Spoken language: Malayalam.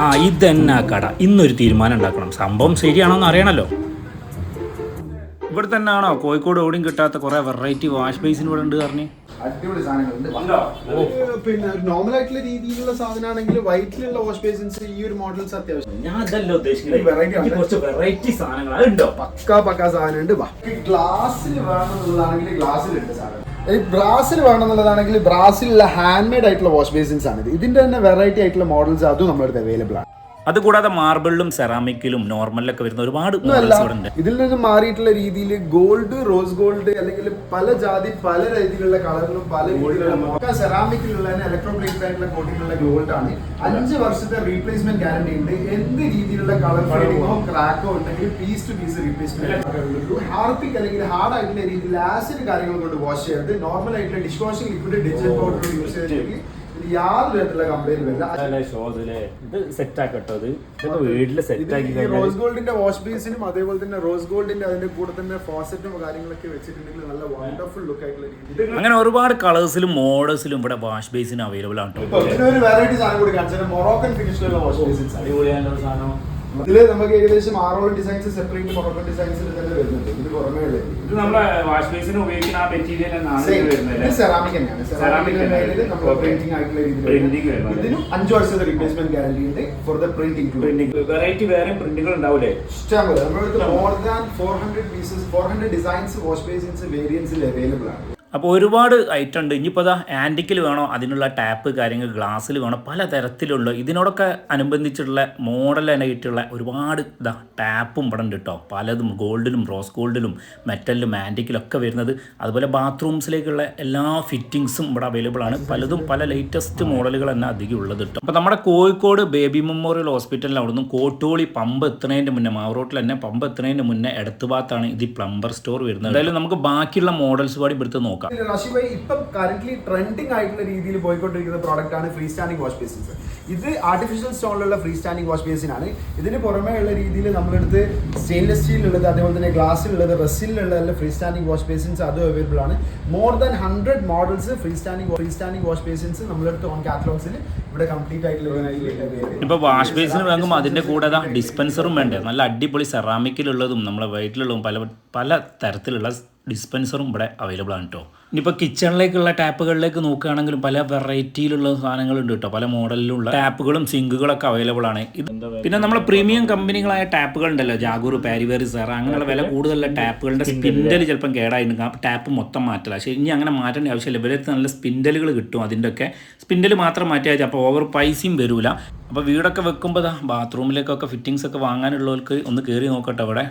ആ ഇതന്നെ കട? ഇന്നൊരു തീരുമാനം ഉണ്ടാക്കണം. സംഭവം ശരിയാണോന്ന് അറിയണല്ലോ. ഇവിടെ തന്നെ ആണോ കോഴിക്കോട് എവിടെയും കിട്ടാത്ത കുറെ വെറൈറ്റി വാഷ് ബേസിന് ഇവിടെ ഉണ്ട് പറഞ്ഞു. പിന്നെ ഒരു നോർമൽ ആയിട്ടുള്ള രീതിയിലുള്ള സാധനമാണെങ്കിൽ വൈറ്റിലുള്ള വാഷ് ബേസിൻസ് ഈ ഒരു മോഡൽസ് അത്യാവശ്യം. ഞാൻ അതല്ല ഈ വെറൈറ്റി കുറച്ച് വെറൈറ്റി സാധനങ്ങൾ അതുണ്ടോ? പക്കാ പക്കാ സാധനമുണ്ട് ഗ്ലാസ്സിൽ വേണമെന്നുള്ളതാണെങ്കിൽ ഗ്ലാസ്സിലുണ്ട് സാധനം. ഈ ബ്രാസിൽ വേണമെന്നുള്ളതാണെങ്കിൽ ബ്രാസിലുള്ള ഹാൻഡ് മെയ്ഡ് ആയിട്ടുള്ള വാഷ് ബേസിൻസ് ആണ് ഇത് ഇതിന്റെ തന്നെ വെറൈറ്റി ആയിട്ടുള്ള മോഡൽസ് അതും നമ്മുടെ അടുത്ത് അവൈലബിൾ ആണ്. അതുകൂടാതെ മാർബിളിലും സെറാമിക്കിലും നോർമലിലൊക്കെ വരുന്ന ഒരുപാട് മോഡൽസ് ഉണ്ട്. ഇതിൽ നിന്ന് മാറിയിട്ടുള്ള രീതിയിൽ ഗോൾഡ് റോസ് ഗോൾഡ് അല്ലെങ്കിൽ പല ജാതി പല രീതിയിലുള്ള കളറിലും പല രീതിയിലുള്ള സെറാമിക്കിലുള്ള ഇലക്ട്രോ പ്ലേറ്റ് ആയിട്ടുള്ള കോട്ടിലുള്ള ഗോൾഡ് ആണ്. അഞ്ച് വർഷത്തെ റീപ്ലേസ്മെന്റ് ഗ്യാരണ്ടി ഉണ്ട്. എന്ത് രീതിയിലുള്ള കളർ ഫെയ്ഡിങ്ങോ ക്രാക്കോ ഉണ്ടെങ്കിൽ piece to piece replacement Harpic അല്ലെങ്കിൽ ഹാർഡ് ആയിട്ടുള്ള രീതിയിൽ ആസിഡ് കാര്യങ്ങൾ കൊണ്ട് വാഷ് ചെയ്യരുത് നോർമൽ ആയിട്ടുള്ള dish washing liquid detergent powder use ചെയ്തിട്ടുണ്ടെങ്കിൽ യാതൊരു വിധത്തിലുള്ള കംപ്ലൈന്റ് വരില്ല റോസ് ഗോൾഡിന്റെ വാഷ് ബേസിനും അതേപോലെ തന്നെ റോസ് ഗോൾഡിന്റെ അതിന്റെ കൂടെ തന്നെ ഫോസറ്റും കാര്യങ്ങളൊക്കെ വെച്ചിട്ടുണ്ടെങ്കിൽ നല്ല വണ്ടർഫുൾ ലുക്ക് ആയിട്ടുള്ള രീതി അങ്ങനെ ഒരുപാട് കളേഴ്സിലും മോഡൽസിലും ഇവിടെ വാഷ് ബേസിന് അവൈലബിൾ ആണ് ഇതിനൊരു വെറൈറ്റി സാധനം കൂടി കാണിച്ചാൽ മൊറോക്കൻ ഫിനിഷിലുള്ള വാഷ് ബേസിൻസ് അടിപൊളിയായിട്ടുള്ള സാധനം. ഇതിൽ നമുക്ക് ഏകദേശം ആറോളം ഡിസൈൻസ് സെപ്പറേറ്റ് മൊറോക്കൻ ഡിസൈൻസിൽ തന്നെ വരുന്നുണ്ട്. ഇതിന് പുറമേ ഉള്ളത്. ഇത് നമ്മുടെ വാഷ് ബേസിന് ഉപയോഗിക്കുന്ന ആ മെറ്റീരിയൽ തന്നെയാണ്. സെറാമിക് തന്നെയാണ് സെറാമിക് തന്നെയാണ്. നമ്മൾ Okay. പ്രിന്റിംഗ് ആയിട്ടുള്ള Printing രീതിയിൽ വരുന്നത്. ഇതിനും അഞ്ച് വർഷത്തെ റീപ്ലേസ്മെന്റ് ഗ്യാരണ്ടി ഉണ്ട് for the printing printing variety വേറെ പ്രിന്റുകൾ ഉണ്ടാവില്ലേ ഇഷ്ടം പോലെ നമ്മുടെ more than four hundred pieces four hundred designs wash basins വേരിയൻസിൽ available ആണ്. അപ്പോൾ ഒരുപാട് ഐറ്റം ഉണ്ട്. ഇനിയിപ്പോൾ അതാ ആന്റിക്കിൽ വേണോ അതിനുള്ള ടാപ്പ് കാര്യങ്ങൾ ഗ്ലാസ്സിൽ വേണോ പല തരത്തിലുള്ള ഇതിനോടൊക്കെ അനുബന്ധിച്ചിട്ടുള്ള മോഡൽ ആയിട്ടുള്ള ഒരുപാട് ഇതാ ടാപ്പും ഇവിടെ ഉണ്ട് കേട്ടോ പലതും ഗോൾഡിലും റോസ് ഗോൾഡിലും മെറ്റലിലും ആന്റിക്കിലൊക്കെ വരുന്നത്. അതുപോലെ ബാത്റൂംസിലേക്കുള്ള എല്ലാ ഫിറ്റിങ്സും ഇവിടെ അവൈലബിൾ ആണ്. പലതും പല ലേറ്റസ്റ്റ് മോഡലുകൾ തന്നെ അധികം ഉള്ളത് കേട്ടോ അപ്പോൾ നമ്മുടെ കോഴിക്കോട് ബേബി മെമ്മോറിയൽ ഹോസ്പിറ്റലിൽ അവിടുന്ന് കോട്ടോളി പമ്പ് എത്തുന്നതിന്റെ മുന്നേ മാവറോട്ടിൽ തന്നെ പമ്പ് എത്തുന്നതിന്റെ മുന്നേ ഇടത്തുഭാഗത്താണ് ഇത് പ്ലംബർ സ്റ്റോർ വരുന്നത്. എന്തായാലും നമുക്ക് ബാക്കിയുള്ള മോഡൽസ് കൂടി ഇവിടുത്തെ നോക്കാം. റഷി ഭായി ഇപ്പം കറന്റ് ട്രെൻഡിങ് ആയിട്ടുള്ള രീതിയിൽ പോയിക്കൊണ്ടിരിക്കുന്ന പ്രോഡക്റ്റ് ആണ് ഫ്രീ സ്റ്റാൻഡിംഗ് വാഷ് ബേസിൻസ് ഇത് ആർട്ടിഫിഷ്യൽ സ്റ്റോണിലുള്ള ഫ്രീ സ്റ്റാൻഡിംഗ് വാഷ് ബേസിനാണ് ഇതിന് പുറമേ ഉള്ള രീതിയിൽ നമ്മളെടുത്ത് സ്റ്റെയിൻലെസ് സ്റ്റീലുള്ളത് അതേപോലെ തന്നെ ഗ്ലാസ്സിലുള്ളത് റെസിലുള്ള ഫ്രീ സ്റ്റാൻഡിംഗ് വാഷ് ബേസിൻസ് അതും അവൈലബിൾ ആണ്. More than hundred models free standing free standing wash basins നമ്മളെടുത്ത് ഓൺ കാറ്റലോഗ്സിൽ ഇവിടെ കംപ്ലീറ്റ് ആയിട്ടുള്ള ഇപ്പോൾ വാഷ് ബേസിന് വാങ്ങുമ്പോൾ അതിന്റെ കൂടെ ഡിസ്പെൻസറും വേണ്ടേ? നല്ല അടിപൊളി സെറാമിക്കിലുള്ളതും നമ്മളെ വയറ്റിലുള്ളതും പല പല തരത്തിലുള്ള ഡിസ്പെൻസറും ഇവിടെ അവൈലബിൾ ആണ് കേട്ടോ ഇനിയിപ്പോൾ കിച്ചണിലേക്കുള്ള ടാപ്പുകളിലേക്ക് നോക്കുകയാണെങ്കിലും പല വെറൈറ്റിയിലുള്ള സാധനങ്ങളുണ്ട് കേട്ടോ പല മോഡലിലുള്ള ടാപ്പുകളും സിങ്കുകളൊക്കെ അവൈലബിൾ ആണ്. ഇത് പിന്നെ നമ്മൾ പ്രീമിയം കമ്പനികളായ ടാപ്പുകൾ ഉണ്ടല്ലോ ജാഗൂർ പാരിവേറി സെറ അങ്ങനെയുള്ള വില കൂടുതലുള്ള ടാപ്പുകളുടെ സ്പിൻഡൽ ചിലപ്പം കേടായിട്ടുണ്ടെങ്കിൽ ആ ടാപ്പ് മൊത്തം മാറ്റില്ല പക്ഷേ ഇനി അങ്ങനെ മാറ്റേണ്ട ആവശ്യമില്ല. ഇവരത്ത് നല്ല സ്പിൻഡലുകൾ കിട്ടും അതിന്റെ ഒക്കെ സ്പിൻഡൽ മാത്രം മാറ്റിയാൽ മതി. അപ്പോൾ ഓവർ പൈസയും വരില്ല അപ്പോൾ വീടൊക്കെ വെക്കുമ്പോൾ ബാത്റൂമിലേക്കൊക്കെ ഫിറ്റിങ്സ് ഒക്കെ വാങ്ങാനുള്ളവർക്ക് ഒന്ന് കയറി നോക്കട്ടെ അവിടെ.